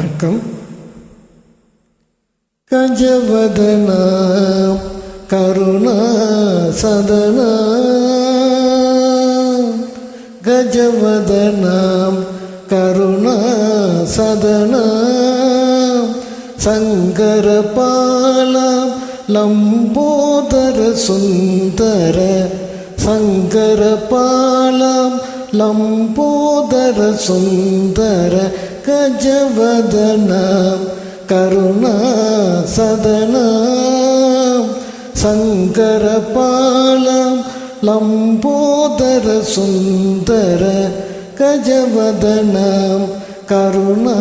வணக்கம். கஜவதனா கருணா சதனா கஜவதனாம் கருணா சதனா சங்கரபாலாம் லம்போதர சுந்தர. சங்கரபாலாம் லம்போதர சுந்தர. கஜவதனாம் கருணா சதனாம் சங்கரபாலாம் லம்போதர சுந்தர கஜவதனாம் கருணா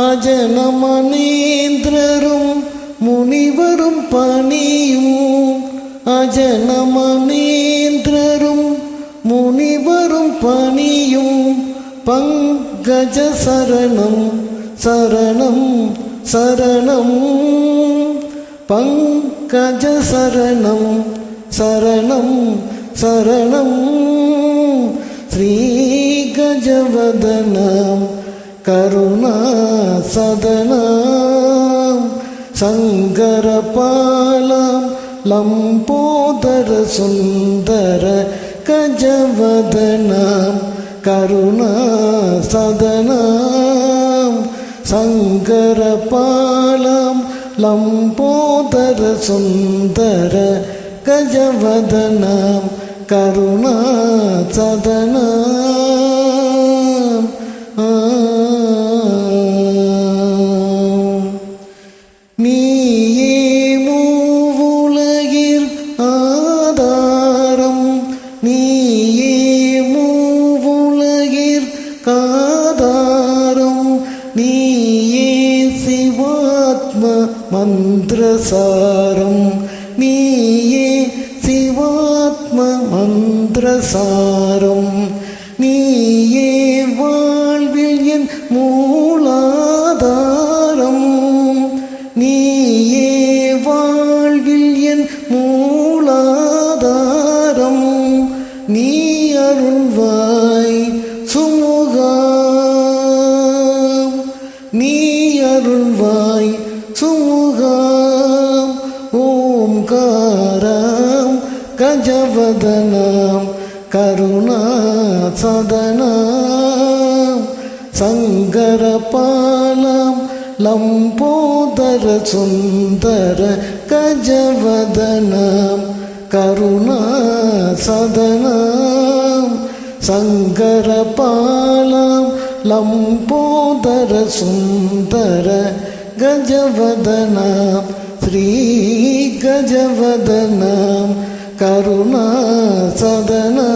சதனாம் ஆம். அஜனமணீந்திரரும் அஜனமணீந்திரரும் முனிவரும் பணியும். அஜனமணீந்திரரும் முனிவரும் பணியும். பங்கஜ சரணம் சரணம். சரணம் பங்கஜ சரணம் சரணம். சரணம் ஸ்ரீகஜவதனம் கருணா சதனம் சங்கரபாலம் லம்போதர சுந்தர கஜவதனாம் கருணா சதனம் சங்கரபாலம் லம்போதர சுந்தர கஜவதனாம் கருணா சதனாம். ஆதாரம் நீயே மூவுலகிர் காதாரம் நீயே சிவாத்ம மந்திரசாரம் நீயே சிவாத்ம மந்திரசாரம் அருள்வாய் சுமுகாம் நீ அருள்வாய் சுமுகாம் ஓம்காரம் கஜவதனாம் கருணா சதனம் சங்கரபாலம் லம்போதர சுந்தர கஜவதனாம் கருணா சதனாம் சங்கரபாலம் லம்போதர சுந்தர கஜவதனாம் ஸ்ரீ கஜவதனாம் கருணா சதனா